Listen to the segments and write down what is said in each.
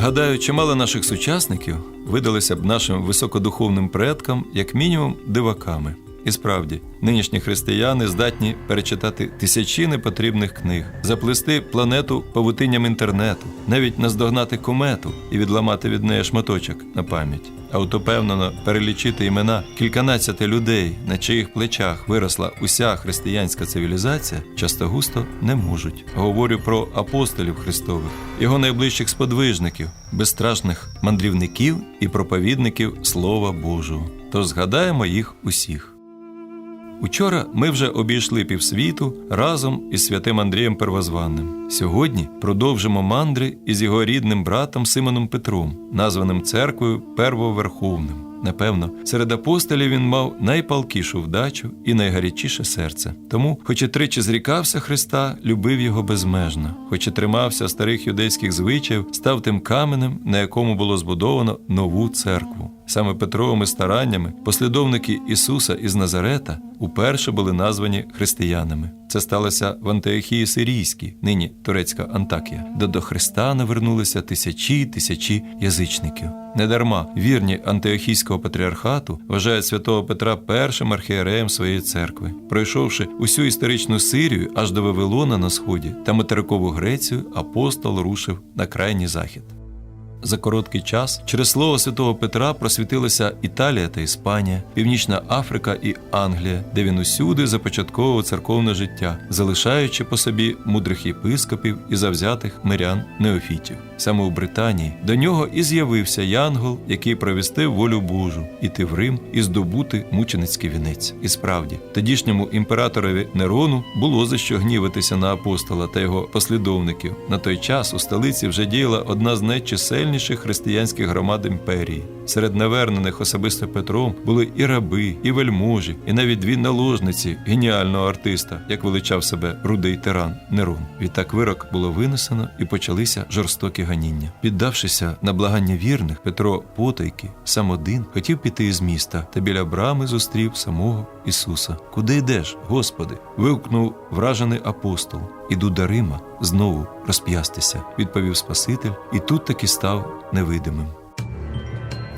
Гадаю, чимало наших сучасників видалися б нашим високодуховним предкам як мінімум диваками. І справді, нинішні християни здатні перечитати тисячі непотрібних книг, заплести планету павутинням інтернету, навіть наздогнати комету і відламати від неї шматочок на пам'ять. А от упевнено перелічити імена кільканадцяти людей, на чиїх плечах виросла уся християнська цивілізація, часто густо не можуть. Говорю про апостолів Христових, його найближчих сподвижників, безстрашних мандрівників і проповідників Слова Божого. Тож згадаємо їх усіх. Учора ми вже обійшли півсвіту разом із святим Андрієм Первозванним. Сьогодні продовжимо мандри із його рідним братом Симоном Петром, названим церквою Первоверховним. Напевно, серед апостолів він мав найпалкішу вдачу і найгарячіше серце. Тому, хоч і тричі зрікався Христа, любив його безмежно, хоч і тримався старих юдейських звичаїв, став тим каменем, на якому було збудовано нову церкву. Саме Петровими стараннями послідовники Ісуса із Назарета уперше були названі християнами. Це сталося в Антиохії Сирійській, нині турецька Антакія, де до Христа навернулися тисячі тисячі язичників. Недарма вірні антиохійського патріархату вважають святого Петра першим архієреєм своєї церкви. Пройшовши усю історичну Сирію аж до Вавилона на сході та материкову Грецію, апостол рушив на крайній захід. За короткий час через слово святого Петра просвітилися Італія та Іспанія, Північна Африка і Англія, де він усюди започатковував церковне життя, залишаючи по собі мудрих єпископів і завзятих мирян неофітів. Саме у Британії до нього і з'явився Янгол, який провістив волю Божу, іти в Рим і здобути мученицький вінець. І справді, тодішньому імператорові Нерону було за що гнівитися на апостола та його послідовників. На той час у столиці вже діяла одна з найчисельніших християнських громад імперії. Серед навернених особисто Петром були і раби, і вельможі, і навіть дві наложниці геніального артиста, як величав себе рудий тиран Нерон. Відтак вирок було винесено і почалися жорстокі ганіння. Піддавшися на благання вірних, Петро потайки, сам один, хотів піти із міста та біля брами зустрів самого Ісуса. Куди йдеш, Господи? вигукнув вражений апостол. Іду до Рима знову розп'ястися, відповів Спаситель, і тут таки став невидимим.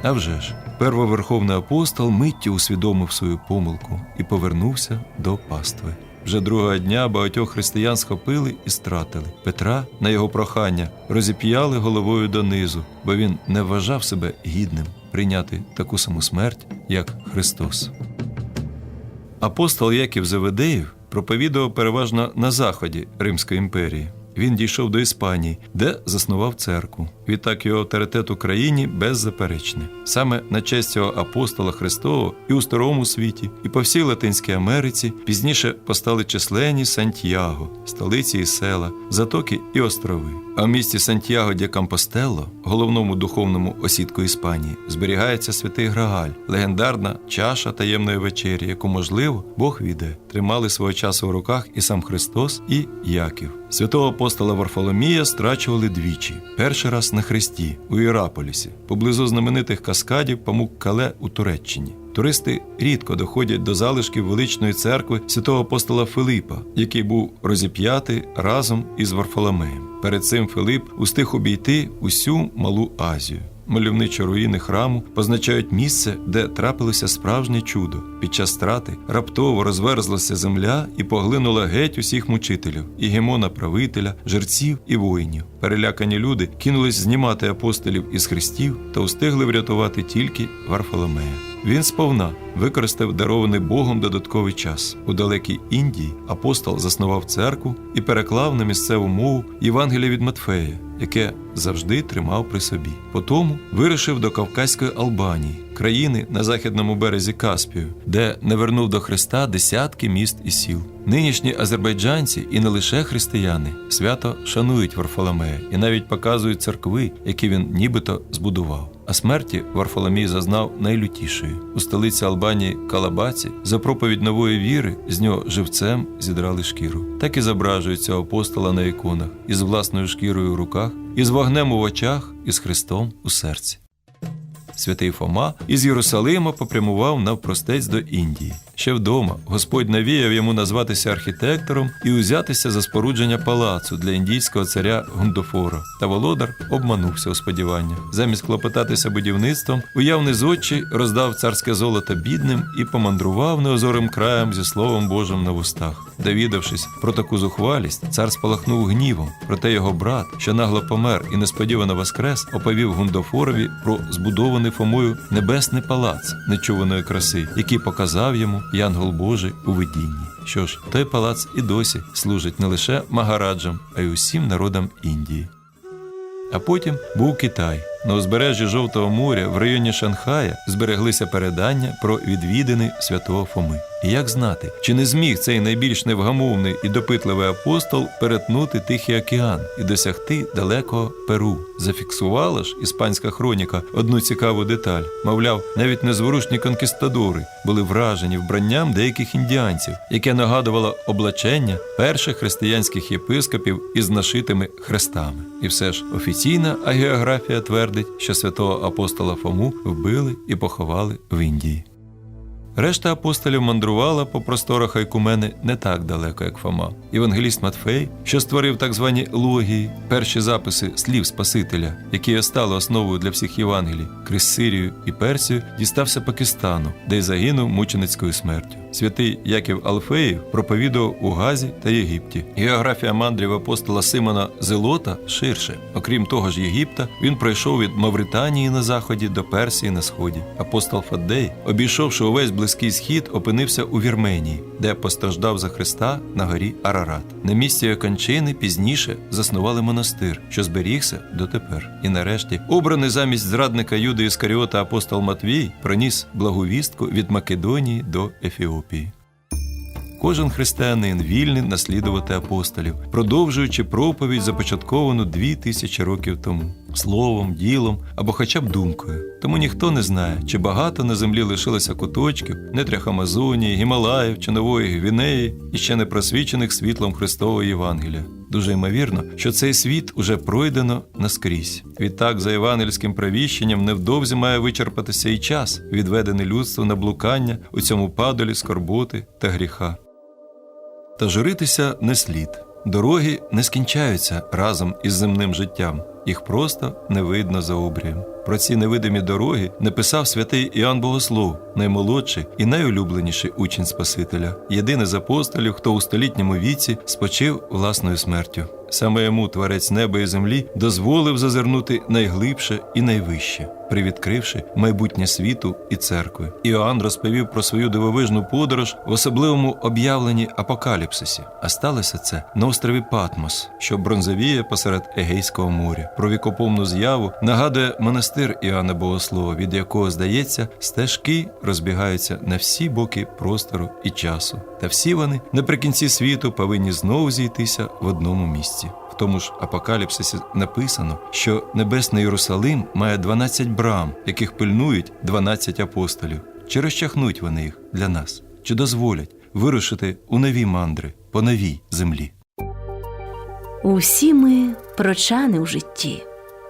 А вже ж, первоверховний апостол миттю усвідомив свою помилку і повернувся до пастви. Вже другого дня багатьох християн схопили і стратили. Петра на його прохання розіп'яли головою донизу, бо він не вважав себе гідним прийняти таку саму смерть, як Христос. Апостол Яків Заведеїв проповідував переважно на заході Римської імперії. Він дійшов до Іспанії, де заснував церкву. Відтак його авторитет Україні беззаперечний. Саме на честь цього апостола Христового і у старому світі, і по всій Латинській Америці пізніше постали численні Сантьяго, столиці і села, затоки і острови. А в місті Сантьяго де Кампостелло, головному духовному осідку Іспанії, зберігається святий Грааль, легендарна чаша таємної вечері, яку, можливо, Бог віде, тримали свого часу в руках і сам Христос, і Яків. Святого апостола Варфоломія страчували двічі: перший раз на хресті у Іраполісі, поблизу знаменитих каскадів Памук Кале у Туреччині. Туристи рідко доходять до залишків величної церкви святого апостола Филипа, який був розіп'ятий разом із Варфоломеєм. Перед цим Филип устиг обійти усю малу Азію. Мальовничі руїни храму позначають місце, де трапилося справжнє чудо. Під час страти раптово розверзлася земля і поглинула геть усіх мучителів, і гемона правителя, жерців і воїнів. Перелякані люди кинулись знімати апостолів із хрестів та устигли врятувати тільки Варфоломея. Він сповна використав дарований Богом додатковий час. У далекій Індії апостол заснував церкву і переклав на місцеву мову Євангелія від Матфея, яке завжди тримав при собі. Потому вирушив до Кавказької Албанії, країни на західному березі Каспію, де не вернув до Христа десятки міст і сіл. Нинішні азербайджанці і не лише християни свято шанують Варфоломея і навіть показують церкви, які він нібито збудував. А смерті Варфоломій зазнав найлютішої. У столиці Албанії Калабаці за проповідь нової віри з нього живцем зідрали шкіру. Так і зображують цього апостола на іконах із власною шкірою в руках, із вогнем у очах, і з Христом у серці. Святий Фома із Єрусалима попрямував навпростець до Індії. Ще вдома Господь навіяв йому назватися архітектором і узятися за спорудження палацу для індійського царя Гундофора. Та володар обманувся у сподіваннях. Замість клопотатися будівництвом, уявний зодчий роздав царське золото бідним і помандрував неозорим краєм зі словом Божим на вустах. Довідавшись про таку зухвалість, цар спалахнув гнівом. Проте його брат, що нагло помер і несподівано воскрес, оповів Гундофорові про збудований Фомою небесний палац нечуваної краси, який показав йому Янгол Божий у видінні. Що ж, той палац і досі служить не лише магараджам, а й усім народам Індії. А потім був Китай. На узбережжі Жовтого моря в районі Шанхая збереглися передання про відвідини святого Фоми. І як знати, чи не зміг цей найбільш невгамовний і допитливий апостол перетнути Тихий океан і досягти далекого Перу? Зафіксувала ж іспанська хроніка одну цікаву деталь. Мовляв, навіть незворушні конкістадори були вражені вбранням деяких індіанців, яке нагадувало облачення перших християнських єпископів із нашитими хрестами. І все ж офіційна агеографія твердить, що святого апостола Фому вбили і поховали в Індії. Решта апостолів мандрувала по просторах Айкумени не так далеко, як Фома. Євангеліст Матфей, що створив так звані логії, перші записи слів Спасителя, які стали основою для всіх Євангелій, крізь Сирію і Персію, дістався Пакистану, де й загинув мученицькою смертю. Святий Яків Алфеєв проповідував у Газі та Єгипті. Географія мандрів апостола Симона Зелота ширше. Окрім того ж Єгипта, він пройшов від Мавританії на заході до Персії на сході. Апостол Фаддей, обійшовши увесь близький схід, опинився у Вірменії, де постраждав за Христа на горі Арарат. На місці його кончини пізніше заснували монастир, що зберігся дотепер. І нарешті, обраний замість зрадника Юди Іскаріота апостол Матвій проніс благовістку від Македонії до Ефіопії. Кожен християнин вільний наслідувати апостолів, продовжуючи проповідь, започатковану дві тисячі років тому, словом, ділом або хоча б думкою. Тому ніхто не знає, чи багато на землі лишилося куточків, нетрях Амазонії, Гімалаїв чи Нової Гвінеї і ще не просвічених світлом Христового Євангелія. Дуже ймовірно, що цей світ уже пройдено наскрізь. Відтак, за євангельським правіщенням, невдовзі має вичерпатися і час, відведений людству на блукання у цьому падолі скорботи та гріха. Та журитися не слід. Дороги не скінчаються разом із земним життям, їх просто не видно за обрієм. Про ці невидимі дороги написав святий Іоанн Богослов, наймолодший і найулюбленіший учень Спасителя, єдиний з апостолів, хто у столітньому віці спочив власною смертю. Саме йому творець неба і землі дозволив зазирнути найглибше і найвище, привідкривши майбутнє світу і церкви. Іоанн розповів про свою дивовижну подорож в особливому об'явленні апокаліпсисі. А сталося це на острові Патмос, що бронзовіє посеред Егейського моря. Про вікоповну з'яву нагадує монастир Іоанна Богослова, від якого, здається, стежки розбігаються на всі боки простору і часу. Та всі вони наприкінці світу повинні знову зійтися в одному місці. Тому ж апокаліпсисі написано, що небесний Єрусалим має 12 брам, яких пильнують 12 апостолів. Чи розчахнуть вони їх для нас? Чи дозволять вирушити у нові мандри по новій землі? Усі ми прочани у житті,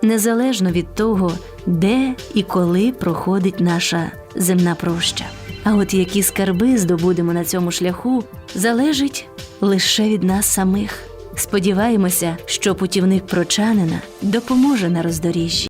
незалежно від того, де і коли проходить наша земна проща. А от які скарби здобудемо на цьому шляху, залежить лише від нас самих. Сподіваємося, що путівник прочанина допоможе на роздоріжжі.